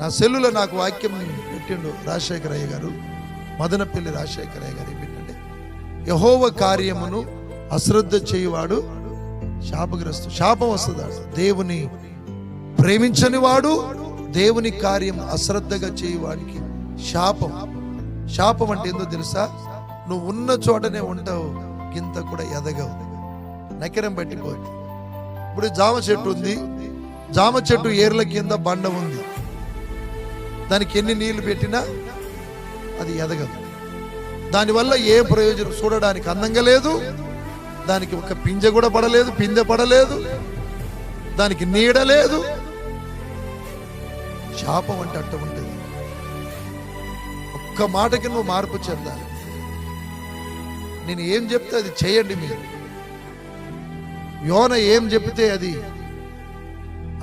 నా సెల్లులో నాకు వాక్యం పెట్టిండు రాజశేఖర అయ్య గారు మదనపల్లి రాజశేఖర అయ్య గారు పెట్టండి యహోవ కార్యమును అశ్రద్ధ చేయువాడు శాపగ్రస్తు శాపం వస్తుంది దేవుని ప్రేమించని వాడు దేవుని కార్యం అశ్రద్ధగా చేయువాడికి శాపం. శాపం అంటే ఏందో తెలుసా? నువ్వు ఉన్న చోటనే ఉంటావు గింత కూడా ఎదగవు. నకిరం పట్టిపోయి ఇప్పుడు జామ చెట్టు ఉంది. జామ చెట్టు ఏర్ల కింద బండ ఉంది. దానికి ఎన్ని నీళ్ళు పెట్టినా అది ఎదగదు. దానివల్ల ఏ ప్రయోజనం? చూడడానికి అందంగా లేదు. దానికి ఒక పింజ కూడా పడలేదు పిందె పడలేదు. దానికి నీడ లేదు. శాపం అంటే అట్ట ఉంటుంది. ఒక్క మాటకి నువ్వు మార్పు చెందాలి. నేను ఏం చెప్తే అది చేయండి మీరు. యోన ఏం చెప్తే అది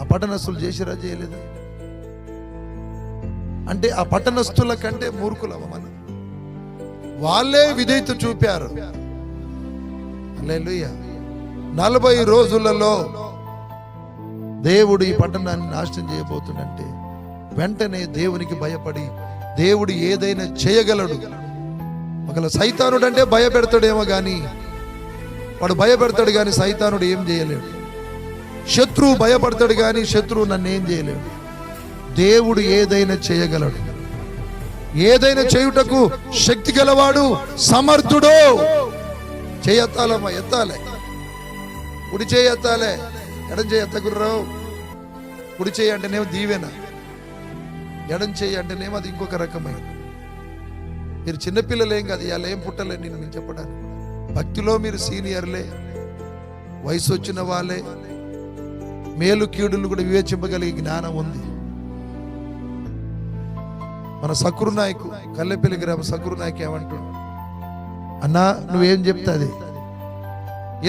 ఆ పట్టణస్తులు చేసిరా చేయలేదా? అంటే ఆ పట్టణస్థుల కంటే మూర్ఖులమ మనం. వాళ్ళే విధేయత చూపారు. నలభై రోజులలో దేవుడు ఈ పట్టణాన్ని నాశనం చేయబోతుందంటే వెంటనే దేవునికి భయపడి దేవుడు ఏదైనా చేయగలడు. ఒకవేళ సైతానుడు అంటే భయపెడతాడేమో కానీ వాడు భయపెడతాడు కానీ సైతానుడు ఏం చేయలేడు. శత్రువు భయపడతాడు కానీ శత్రువు నన్ను ఏం చేయలేడు. దేవుడు ఏదైనా చేయగలడు. ఏదైనా చేయుటకు శక్తి గలవాడు సమర్థుడు. చేయెత్తాలమ్మా ఎత్తాలే. కుడి చేయి ఎత్తాలే. ఎడం చేయి ఎత్తకుర్రావు. కుడి చేయి అంటేనేమో దీవెన. ఎడం చేయి అంటేనేమో అది ఇంకొక రకమైన. మీరు చిన్నపిల్లలేం కాదు ఇలా ఏం పుట్టలే నేను నేను చెప్పడానికి. భక్తిలో మీరు సీనియర్లే. వయసు వచ్చిన వాళ్ళే. మేలు కీడులు కూడా వివేచింపగలిగే జ్ఞానం ఉంది. మన సకురు నాయకు కల్లెపల్లి గ్రామ సకురు నాయకు ఏమంటుండు? అన్నా నువ్వేం చెప్తాది?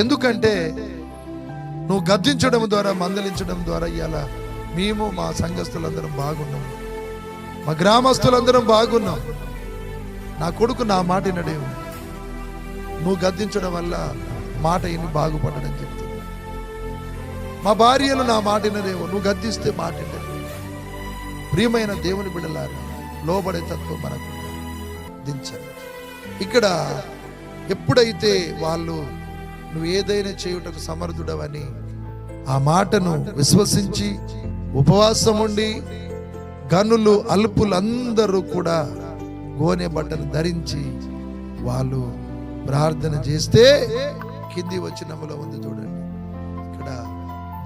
ఎందుకంటే నువ్వు గద్దించడం ద్వారా మందలించడం ద్వారా ఇలా మేము మా సంఘస్థులందరం బాగున్నాం. మా గ్రామస్తులందరం బాగున్నాం. నా కొడుకు నా మాట వినడేమో నువ్వు గద్దించడం వల్ల మాట ఇన్ని బాగుపడడం చెప్తుంది మా భార్యలు నా మాట వినదేమో నువ్వు గద్దిస్తే మాట వినరు. ప్రియమైన దేవుని బిడలారా లోబడే తత్వం మనకు దించండి. ఇక్కడ ఎప్పుడైతే వాళ్ళు నువ్వు ఏదైనా చేయుటకు సమర్థుడవని ఆ మాటను విశ్వసించి ఉపవాసం ఉండి గనులు అల్పులందరూ కూడా గోనె బట్టను ధరించి వాళ్ళు ప్రార్థన చేస్తే కింది వచ్చినములో ఉంది చూడండి. ఇక్కడ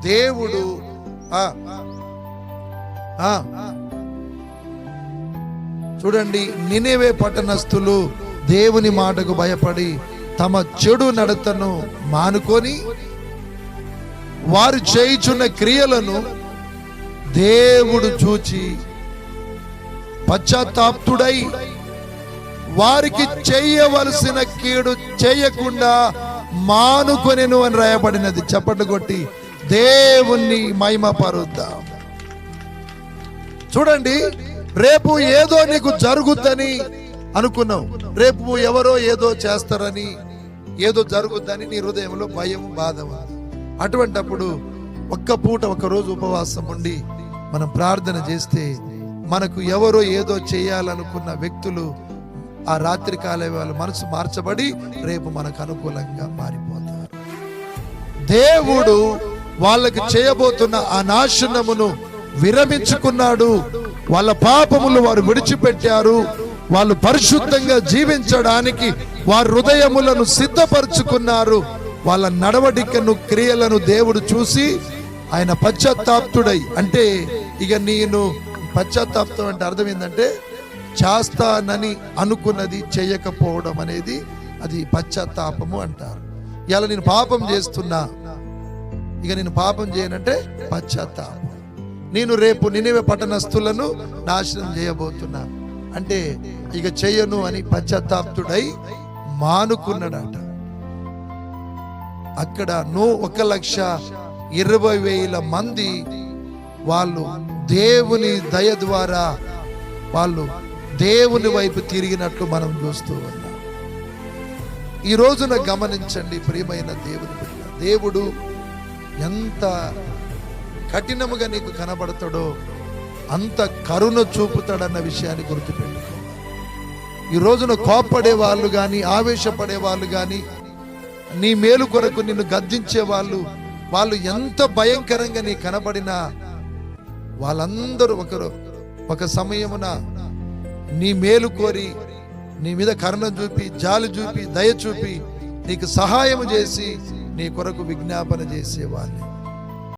దేవుడు ఆ ఆ చూడండి నినేవే పట్టణస్థులు దేవుని మాటకు భయపడి తమ చెడు నడతను మానుకొని వారు చేయుచున్న క్రియలను దేవుడు చూచి పశ్చాత్తాప్తుడై వారికి చేయవలసిన కీడు చేయకుండా మానుకొనెను అని రాయబడినది. చప్పట్లు కొట్టి దేవుణ్ణి మహిమ పరుద్దాం చూడండి రేపు ఏదో నీకు జరుగుద్దని అనుకున్నావు. రేపు ఎవరో ఏదో చేస్తారని ఏదో జరుగుద్దని నీ హృదయంలో భయం బాధ అటువంటప్పుడు ఒక్క పూట ఒక రోజు ఉపవాసం ఉండి మనం ప్రార్థన చేస్తే మనకు ఎవరో ఏదో చేయాలనుకున్న వ్యక్తులు ఆ రాత్రి కాలే వాళ్ళ మనసు మార్చబడి రేపు మనకు అనుకూలంగా మారిపోతారు. దేవుడు వాళ్ళకి చేయబోతున్న ఆ నాశనమును విరమించుకున్నాడు. వాళ్ళ పాపములు వారు విడిచిపెట్టారు. వాళ్ళు పరిశుద్ధంగా జీవించడానికి వారి హృదయములను సిద్ధపరుచుకున్నారు. వాళ్ళ నడవడికను క్రియలను దేవుడు చూసి ఆయన పశ్చాత్తాప్తుడై అంటే ఇక నేను పశ్చాత్తాప్తం అంటే అర్థం ఏంటంటే చేస్తానని అనుకున్నది చేయకపోవడం అనేది అది పశ్చాత్తాపము అంటారు. ఇలా నేను పాపం చేస్తున్నా. ఇక నేను పాపం చేయనంటే పశ్చాత్తాపం. నేను రేపు నినివే పట్టణస్థులను నాశనం చేయబోతున్నా అంటే ఇక చేయను అని పశ్చాత్తాప్తుడై మానుకున్నాడట. అక్కడ నో ఒక లక్ష ఇరవై వేల మంది వాళ్ళు దేవుని దయ ద్వారా వాళ్ళు దేవుని వైపు తిరిగినట్లు మనం చూస్తూ ఉన్నాం. ఈ రోజున గమనించండి ప్రియమైన దేవుని దేవుడు ఎంత కఠినముగా నీకు కనబడతాడో అంత కరుణ చూపుతాడన్న విషయాన్ని గుర్తుపెట్టుకో. ఈ రోజున కోప్పడే వాళ్ళు కానీ ఆవేశపడే వాళ్ళు కానీ నీ మేలు కొరకు నిన్ను గద్దించే వాళ్ళు వాళ్ళు ఎంత భయంకరంగా నీ కనబడినా వాళ్ళందరూ ఒకరు ఒక సమయమున నీ మేలు కోరి నీ మీద కరుణ చూపి జాలి చూపి దయ చూపి నీకు సహాయం చేసి నీ కొరకు విజ్ఞాపన చేసేవాళ్ళు.